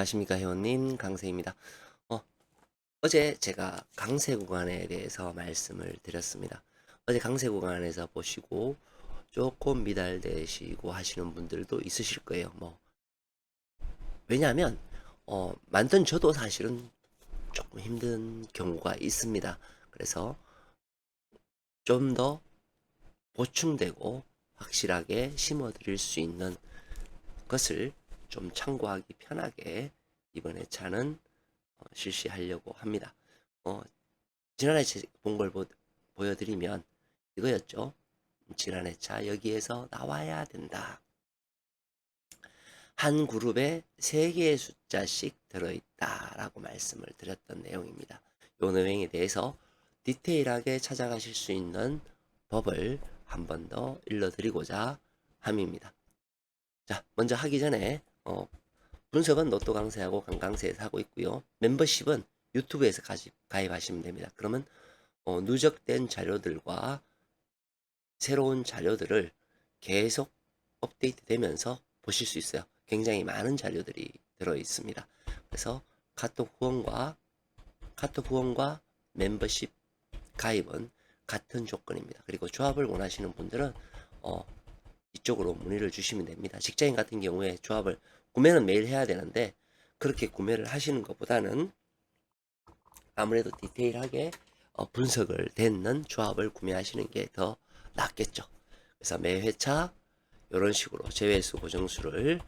안녕하십니까 회원님 강세입니다. 어, 어제 제가 강세 구간에 대해서 말씀을 드렸습니다. 어제 강세 구간에서 보시고 조금 미달되시고 하시는 분들도 있으실 거예요. 뭐 왜냐하면 어, 만든 저도 사실은 조금 힘든 경우가 있습니다. 그래서 좀 더 보충되고 확실하게 심어 드릴 수 있는 것을 좀 참고하기 편하게 이번 회차는 어, 실시하려고 합니다. 어, 지난해 본 걸 보여드리면 이거였죠. 지난 회차 여기에서 나와야 된다. 한 그룹에 세 개의 숫자씩 들어있다라고 말씀을 드렸던 내용입니다. 이 내용에 대해서 디테일하게 찾아가실 수 있는 법을 한 번 더 일러드리고자 함입니다. 자, 먼저 하기 전에 어, 분석은 로또 강세하고 강강세에서 하고 있고요. 멤버십은 유튜브에서 가시, 가입하시면 됩니다. 그러면 어, 누적된 자료들과 새로운 자료들을 계속 업데이트 되면서 보실 수 있어요. 굉장히 많은 자료들이 들어 있습니다. 그래서 카톡 후원과 카톡 후원과 멤버십 가입은 같은 조건입니다. 그리고 조합을 원하시는 분들은 어, 이쪽으로 문의를 주시면 됩니다. 직장인 같은 경우에 조합을 구매는 매일 해야 되는데 그렇게 구매를 하시는 것보다는 아무래도 디테일하게 어, 분석을 됐는 조합을 구매하시는 게 더 낫겠죠. 그래서 매 회차 이런 식으로 제외수 고정수를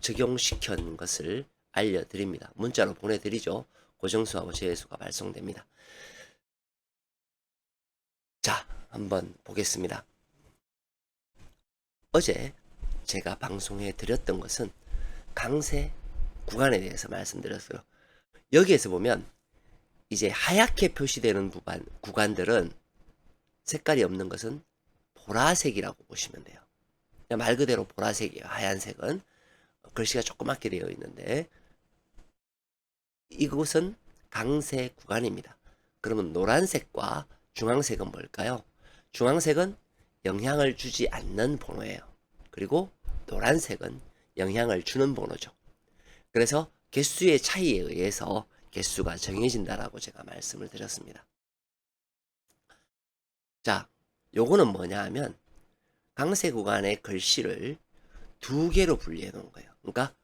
적용시킨 것을 알려드립니다. 문자로 보내드리죠. 고정수하고 제외수가 발송됩니다. 자, 한번 보겠습니다. 어제 제가 방송에 드렸던 것은 강세 구간에 대해서 말씀드렸어요. 여기에서 보면 이제 하얗게 표시되는 구간, 구간들은 색깔이 없는 것은 보라색이라고 보시면 돼요. 말 그대로 보라색이에요. 하얀색은 글씨가 조그맣게 되어 있는데 이곳은 강세 구간입니다. 그러면 노란색과 중앙색은 뭘까요? 중앙색은 영향을 주지 않는 번호예요. 그리고 노란색은 영향을 주는 번호죠. 그래서 개수의 차이에 의해서 개수가 정해진다라고 제가 말씀을 드렸습니다. 자, 요거는 뭐냐 하면 강세 구간의 글씨를 두 개로 분리해 놓은 거예요. 그러니까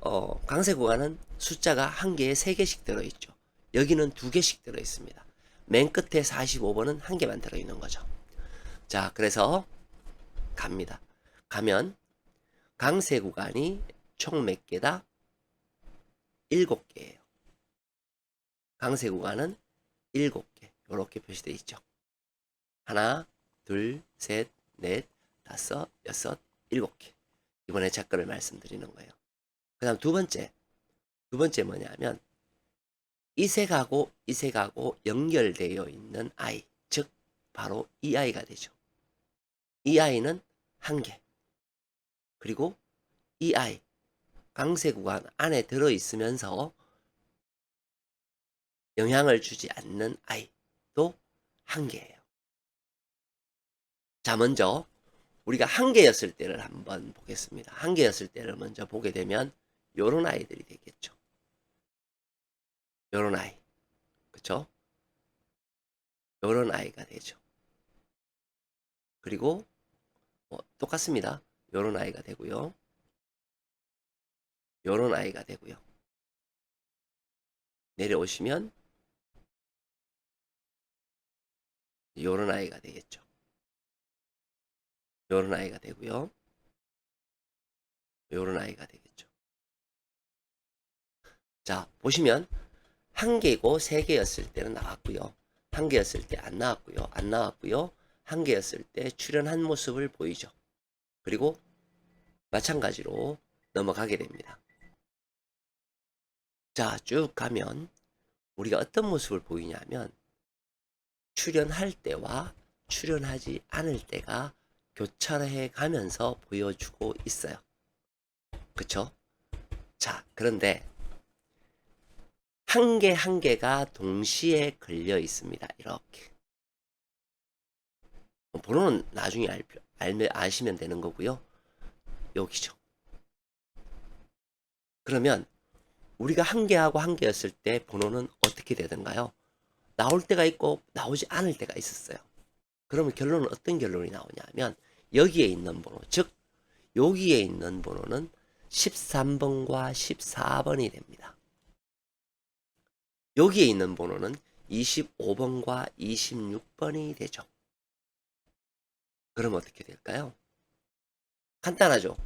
어, 강세 구간은 숫자가 한 개에 세 개씩 들어 있죠. 여기는 두 개씩 들어 있습니다. 맨 끝에 45번은 한 개만 들어 있는 거죠. 자, 그래서 갑니다. 가면 강세 구간이 총 몇 개다? 7개예요. 강세 구간은 7개. 이렇게 표시되어 있죠. 하나, 둘, 셋, 넷, 다섯, 여섯, 일곱 개. 이번에 작가를 말씀드리는 거예요. 그 다음 두 번째. 두 번째 뭐냐면 이 색하고 이 색하고 연결되어 있는 아이. 즉 바로 이 아이가 되죠. 이 아이는 한 개. 그리고 이 아이 강세 구간 안에 들어 있으면서 영향을 주지 않는 아이도 한 개예요. 자, 먼저 우리가 한 개였을 때를 한번 보겠습니다. 한 개였을 때를 먼저 보게 되면 요런 아이들이 되겠죠. 요런 아이. 그쵸? 요런 아이가 되죠. 그리고 뭐 똑같습니다. 요런 아이가 되고요. 요런 아이가 되고요. 내려오시면 요런 아이가 되겠죠. 요런 아이가 되고요. 요런 아이가 되겠죠. 자, 보시면 한 개고 세 개였을 때는 나왔고요. 한 개였을 때 안 나왔고요. 안 나왔고요. 한 개였을 때 출연한 모습을 보이죠. 그리고 마찬가지로 넘어가게 됩니다. 자, 쭉 가면 우리가 어떤 모습을 보이냐면 출연할 때와 출연하지 않을 때가 교차해 가면서 보여주고 있어요. 그쵸? 자, 그런데 한 개 한 개가 동시에 걸려 있습니다. 이렇게. 번호는 나중에 알, 알, 아시면 되는 거고요. 여기죠. 그러면 우리가 한 개하고 한 개였을 때 번호는 어떻게 되던가요? 나올 때가 있고 나오지 않을 때가 있었어요. 그러면 결론은 어떤 결론이 나오냐면 여기에 있는 번호, 즉 여기에 있는 번호는 13번과 14번이 됩니다. 여기에 있는 번호는 25번과 26번이 되죠. 그럼 어떻게 될까요? 간단하죠.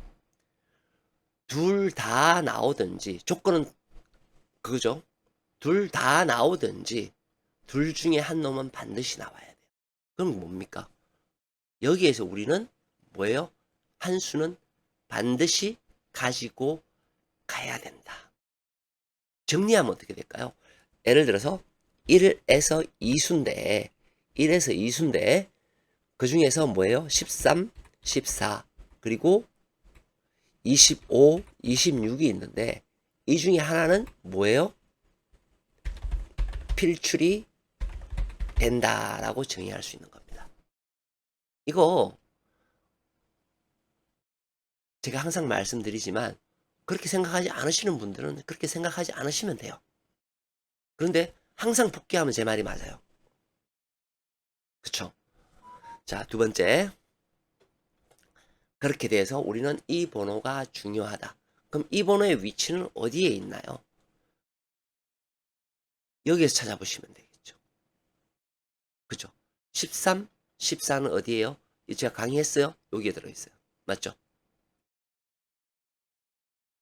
둘 다 나오든지 조건은 그거죠. 둘 다 나오든지 둘 중에 한 놈은 반드시 나와야 돼요. 그럼 뭡니까? 여기에서 우리는 뭐예요? 한 수는 반드시 가지고 가야 된다. 정리하면 어떻게 될까요? 예를 들어서 1에서 2수인데 1에서 2수인데 그 중에서 뭐예요? 13, 14 그리고 25, 26이 있는데 이 중에 하나는 뭐예요? 필출이 된다라고 정의할 수 있는 겁니다. 이거 제가 항상 말씀드리지만 그렇게 생각하지 않으시는 분들은 그렇게 생각하지 않으시면 돼요. 그런데 항상 복귀하면 제 말이 맞아요. 그쵸? 자, 두 번째. 그렇게 돼서 우리는 이 번호가 중요하다. 그럼 이 번호의 위치는 어디에 있나요? 여기에서 찾아보시면 되겠죠. 그죠? 13, 14는 어디에요? 제가 강의했어요? 여기에 들어있어요. 맞죠?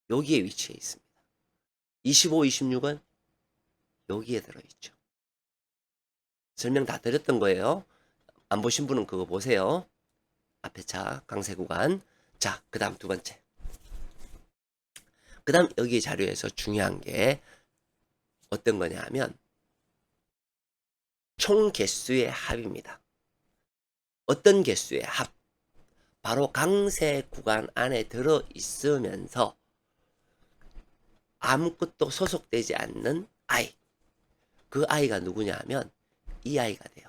여기에 위치해 있습니다. 25, 26은 여기에 들어있죠. 설명 다 드렸던 거예요. 안 보신 분은 그거 보세요. 앞에 차, 강세 구간. 자, 그 다음 두 번째. 그 다음 여기 자료에서 중요한 게 어떤 거냐 하면 총 개수의 합입니다. 어떤 개수의 합? 바로 강세 구간 안에 들어 있으면서 아무것도 소속되지 않는 아이. 그 아이가 누구냐 하면 이 아이가 돼요.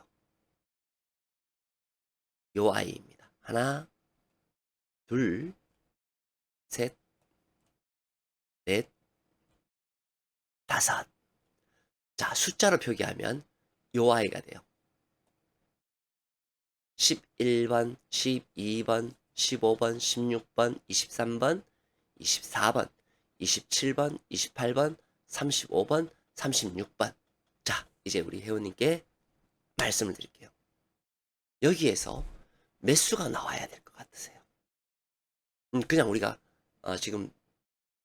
요 아이입니다. 하나, 둘, 셋, 넷, 다섯. 자, 숫자로 표기하면 요 아이가 돼요. 11번, 12번, 15번, 16번, 23번, 24번, 27번, 28번, 35번, 36번. 자, 이제 우리 회원님께 말씀을 드릴게요. 여기에서 몇 수가 나와야 될 것 같으세요? 음, 그냥 우리가 어, 지금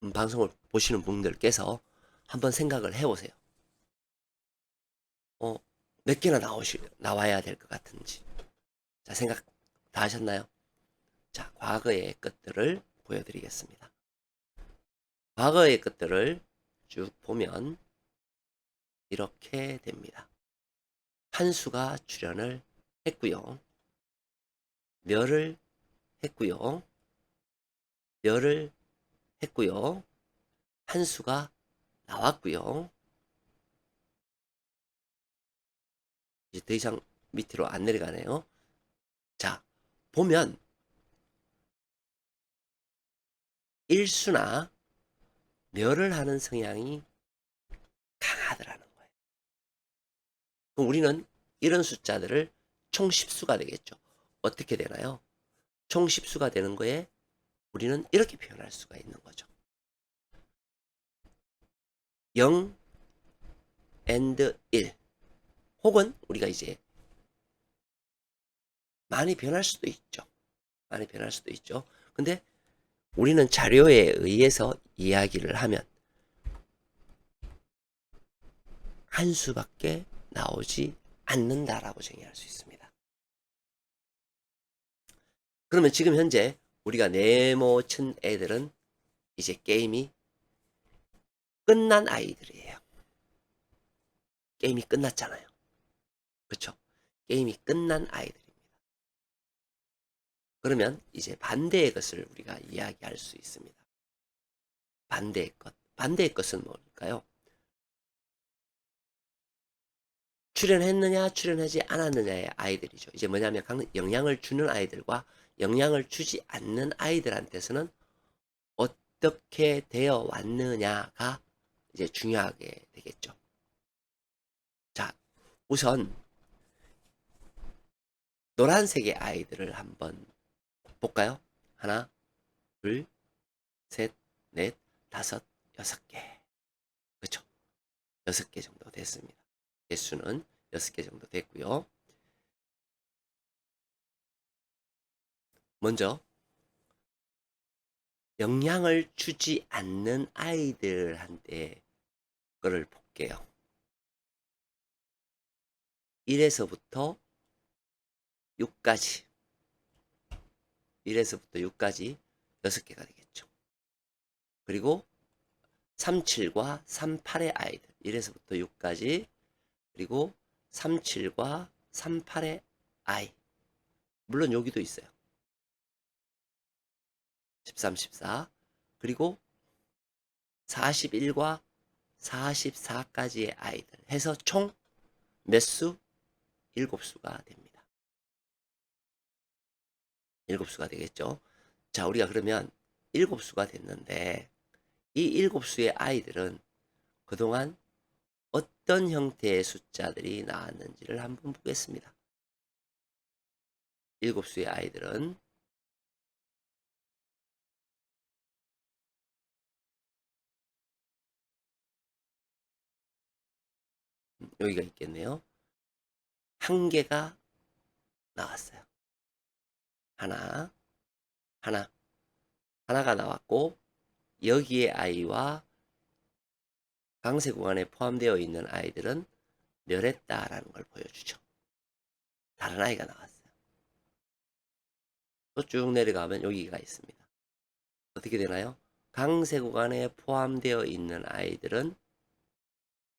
음, 방송을 보시는 분들께서 한번 생각을 해보세요. 어, 몇 개나 나오시, 나와야 될 것 같은지. 자, 생각 다 하셨나요? 자, 과거의 것들을 보여드리겠습니다. 과거의 것들을 쭉 보면 이렇게 됩니다. 한 수가 출연을 했고요. 멸을 했고요. 멸을 했고요. 한 수가 나왔고요. 이제 더 이상 밑으로 안 내려가네요. 자, 보면 일수나 멸을 하는 성향이 강하더라는 거예요. 그럼 우리는 이런 숫자들을 총 10수가 되겠죠. 어떻게 되나요? 총 10수가 되는 거에 우리는 이렇게 표현할 수가 있는 거죠. 0 and 1 혹은 우리가 이제 많이 변할 수도 있죠. 많이 변할 수도 있죠. 근데 우리는 자료에 의해서 이야기를 하면 한 수밖에 나오지 않는다라고 정의할 수 있습니다. 그러면 지금 현재 우리가 네모 친 애들은 이제 게임이 끝난 아이들이에요. 게임이 끝났잖아요. 그쵸? 게임이 끝난 아이들입니다. 그러면 이제 반대의 것을 우리가 이야기할 수 있습니다. 반대의 것. 반대의 것은 뭘까요? 출연했느냐, 출연하지 않았느냐의 아이들이죠. 이제 뭐냐면 영향을 주는 아이들과 영향을 주지 않는 아이들한테서는 어떻게 되어 왔느냐가 이제 중요하게 되겠죠. 자, 우선 노란색의 아이들을 한번 볼까요? 하나, 둘, 셋, 넷, 다섯, 여섯 개. 그렇죠? 여섯 개 정도 됐습니다. 개수는 여섯 개 정도 됐고요. 먼저 영향을 주지 않는 아이들한테 거를 볼게요. 1에서부터 6까지 1에서부터 6까지 6개가 되겠죠. 그리고 37과 38의 아이들 1에서부터 6까지 그리고 37과 38의 아이 물론 여기도 있어요. 13, 14 그리고 41과 44까지의 아이들 해서 총 몇 수? 7수가 됩니다. 7수가 되겠죠. 자, 우리가 그러면 7수가 됐는데 이 7수의 아이들은 그동안 어떤 형태의 숫자들이 나왔는지를 한번 보겠습니다. 7수의 아이들은 여기가 있겠네요. 한 개가 나왔어요. 하나, 하나, 하나가 나왔고, 여기에 아이와 강세 구간에 포함되어 있는 아이들은 멸했다라는 걸 보여주죠. 다른 아이가 나왔어요. 또 쭉 내려가면 여기가 있습니다. 어떻게 되나요? 강세 구간에 포함되어 있는 아이들은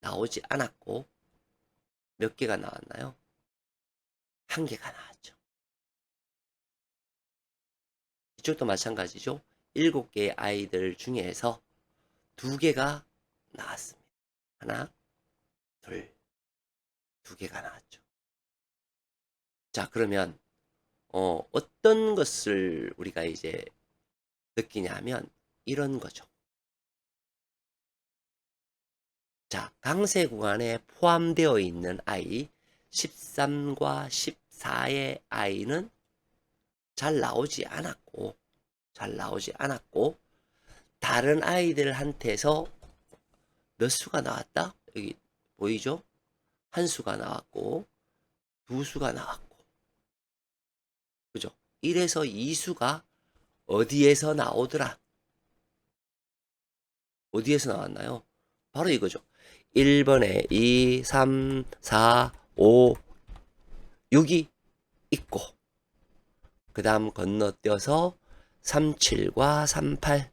나오지 않았고 몇 개가 나왔나요? 한 개가 나왔죠. 이쪽도 마찬가지죠. 일곱 개의 아이들 중에서 두 개가 나왔습니다. 하나, 둘, 두 개가 나왔죠. 자, 그러면 어, 어떤 것을 우리가 이제 느끼냐면 이런 거죠. 자, 강세 구간에 포함되어 있는 아이 13과 14의 아이는 잘 나오지 않았고 잘 나오지 않았고 다른 아이들한테서 몇 수가 나왔다? 여기 보이죠? 한 수가 나왔고 두 수가 나왔고 그죠? 1에서 2수가 어디에서 나오더라? 어디에서 나왔나요? 바로 이거죠. 1번에 2, 3, 4, 5, 6이 있고 그 다음 건너뛰어서 37과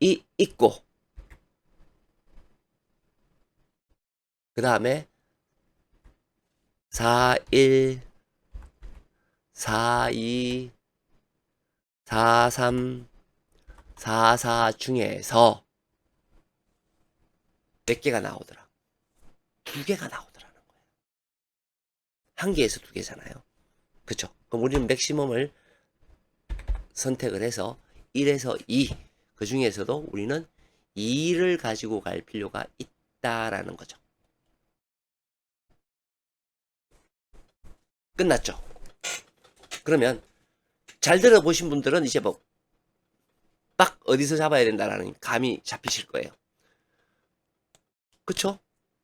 38이 있고 그 다음에 4, 1, 4, 2, 4, 3, 4, 4 중에서 몇 개가 나오더라? 두 개가 나오더라는 거예요. 한 개에서 두 개잖아요. 그쵸? 그럼 우리는 맥시멈을 선택을 해서 1에서 2, 그 중에서도 우리는 2를 가지고 갈 필요가 있다라는 거죠. 끝났죠? 그러면 잘 들어보신 분들은 이제 뭐딱 어디서 잡아야 된다라는 감이 잡히실 거예요. 그쵸?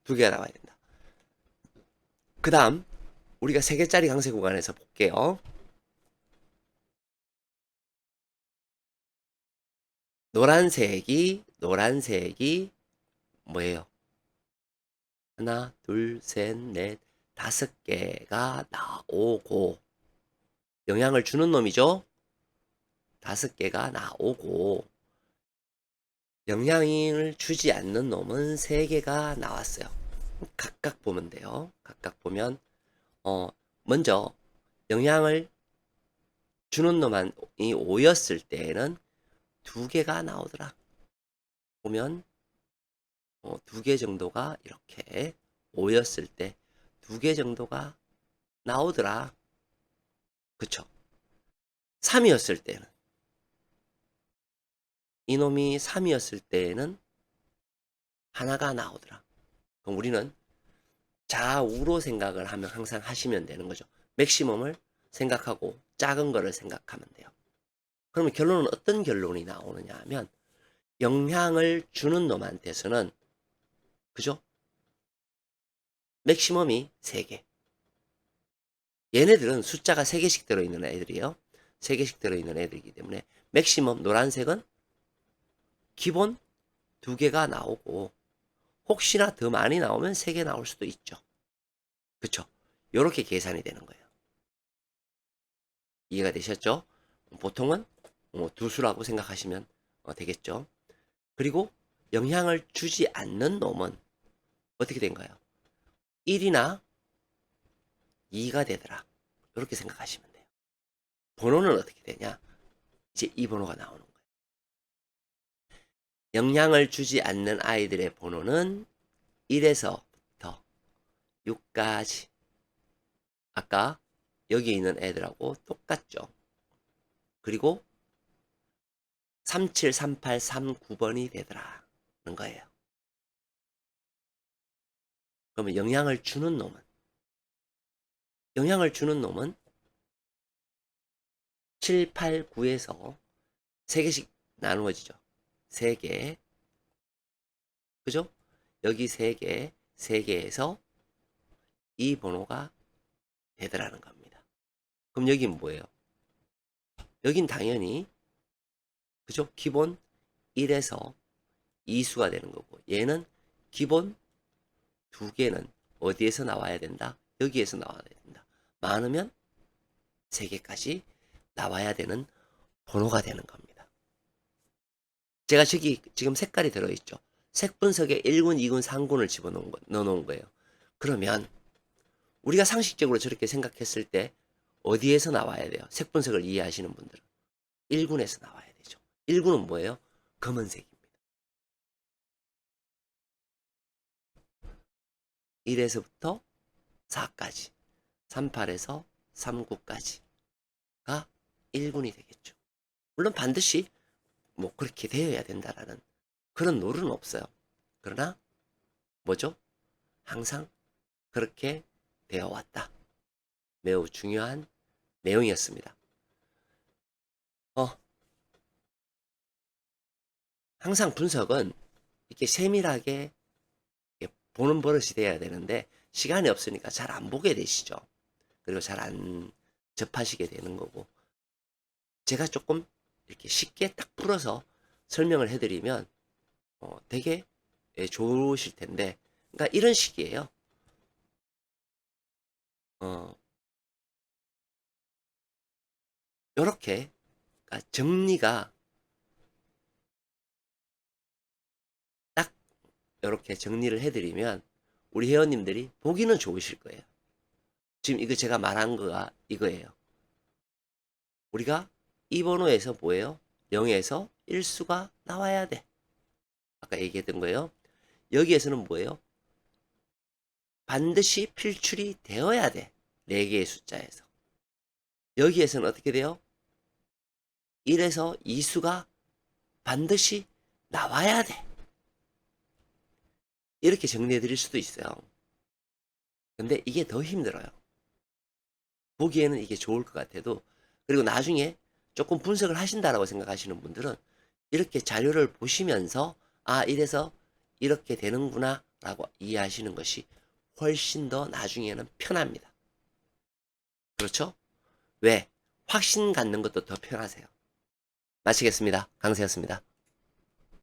두 개가 나와야 된다. 그 다음, 우리가 세 개짜리 강세 구간에서 볼게요. 노란색이, 노란색이 뭐예요? 하나, 둘, 셋, 넷, 다섯 개가 나오고, 영향을 주는 놈이죠? 다섯 개가 나오고, 영향을 주지 않는 놈은 세 개가 나왔어요. 각각 보면 돼요. 각각 보면, 어, 먼저, 영향을 주는 놈이 5였을 때에는 두 개가 나오더라. 보면, 어, 두개 정도가 이렇게 5였을 때 두 개 정도가 나오더라. 그쵸? 3이었을 때는 이놈이 3이었을 때에는 하나가 나오더라. 그럼 우리는 좌우로 생각을 하면 항상 하시면 되는 거죠. 맥시멈을 생각하고 작은 거를 생각하면 돼요. 그러면 결론은 어떤 결론이 나오느냐 하면 영향을 주는 놈한테서는 그죠? 맥시멈이 3개. 얘네들은 숫자가 3개씩 들어있는 애들이에요. 3개씩 들어있는 애들이기 때문에 맥시멈 노란색은 기본 2개가 나오고 혹시나 더 많이 나오면 3개 나올 수도 있죠. 그쵸? 요렇게 계산이 되는 거예요. 이해가 되셨죠? 보통은 뭐두 수라고 생각하시면 어, 되겠죠. 그리고 영향을 주지 않는 놈은 어떻게 된가요? 1이나 2가 되더라. 이렇게 생각하시면 돼요. 번호는 어떻게 되냐? 이제 이 번호가 나오는 거예요. 영향을 주지 않는 아이들의 번호는 1에서부터 6까지. 아까 여기 있는 애들하고 똑같죠. 그리고 373839번이 되더라는 거예요. 그러면 영향을 주는 놈은 영향을 주는 놈은 7, 8, 9에서 3개씩 나누어지죠. 3개. 그죠? 여기 3개, 3개에서 이 번호가 되더라는 겁니다. 그럼 여긴 뭐예요? 여긴 당연히 그죠? 기본 1에서 2수가 되는 거고 얘는 기본 두 개는 어디에서 나와야 된다? 여기에서 나와야 된다. 많으면 세 개까지 나와야 되는 번호가 되는 겁니다. 제가 저기 지금 색깔이 들어있죠. 색 분석에 1군, 2군, 3군을 집어넣은 거, 넣어놓은 거예요. 그러면 우리가 상식적으로 저렇게 생각했을 때 어디에서 나와야 돼요? 색 분석을 이해하시는 분들은 1군에서 나와야 되죠. 1군은 뭐예요? 검은색입니다. 1에서부터 4까지, 38에서 39까지가 1군이 되겠죠. 물론 반드시 뭐 그렇게 되어야 된다라는 그런 룰은 없어요. 그러나 뭐죠? 항상 그렇게 되어 왔다. 매우 중요한 내용이었습니다. 어, 항상 분석은 이렇게 세밀하게 보는 버릇이 돼야 되는데 시간이 없으니까 잘 안 보게 되시죠. 그리고 잘 안 접하시게 되는 거고 제가 조금 이렇게 쉽게 딱 풀어서 설명을 해드리면 어, 되게 예, 좋으실 텐데 그러니까 이런 식이에요. 어, 요렇게 그러니까 정리가 딱 이렇게 정리를 해드리면 우리 회원님들이 보기는 좋으실 거예요. 지금 이거 제가 말한 거가 이거예요. 우리가 이 번호에서 뭐예요? 0에서 1수가 나와야 돼. 아까 얘기했던 거예요. 여기에서는 뭐예요? 반드시 필출이 되어야 돼. 4개의 숫자에서. 여기에서는 어떻게 돼요? 1에서 2수가 반드시 나와야 돼. 이렇게 정리해 드릴 수도 있어요. 근데 이게 더 힘들어요. 보기에는 이게 좋을 것 같아도, 그리고 나중에 조금 분석을 하신다라고 생각하시는 분들은 이렇게 자료를 보시면서, 아, 이래서 이렇게 되는구나, 라고 이해하시는 것이 훨씬 더 나중에는 편합니다. 그렇죠? 왜? 확신 갖는 것도 더 편하세요. 마치겠습니다. 강세였습니다.